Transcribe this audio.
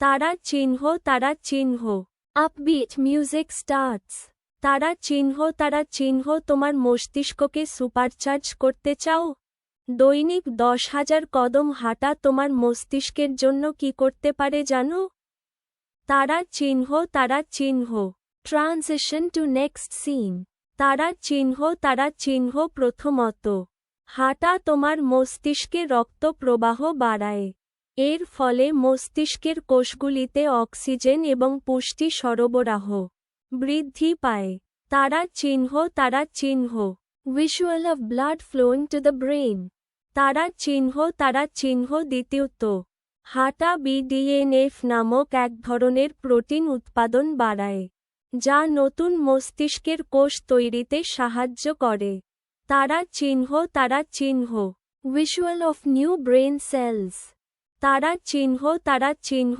তারা চিহ্ন তারা চিহ্ন। আপবিট মিউজিক স্টার্টস তারা চিহ্ন তারা চিহ্ন, তোমার মস্তিষ্ককে সুপারচার্জ করতে চাও? দৈনিক দশ হাজার কদম হাঁটা তোমার মস্তিষ্কের জন্য কি করতে পারে জানো? তারা চিহ্ন তারা চিহ্ন। ট্রানজিশন টু নেক্সট সিন তারা চিহ্ন তারা চিহ্ন প্রথমত। হাঁটা তোমার মস্তিষ্কে রক্ত প্রবাহ বাড়ায়। এর ফলে মস্তিষ্কের কোষগুলিতে অক্সিজেন এবং পুষ্টি সরবরাহ বৃদ্ধি পায়। তারা চিহ্ন তারা চিহ্ন। Visual of blood flowing to the brain তারা চিহ্ন তারা চিহ্ন, দ্বিতীয়ত। হাঁটা বিডিএনএফ নামক এক ধরনের প্রোটিন উৎপাদন বাড়ায়, যা নতুন মস্তিষ্কের কোষ তৈরিতে সাহায্য করে। তারা চিহ্ন তারা চিহ্ন। Visual of new brain cells তারা চিহ্ন তারা চিহ্ন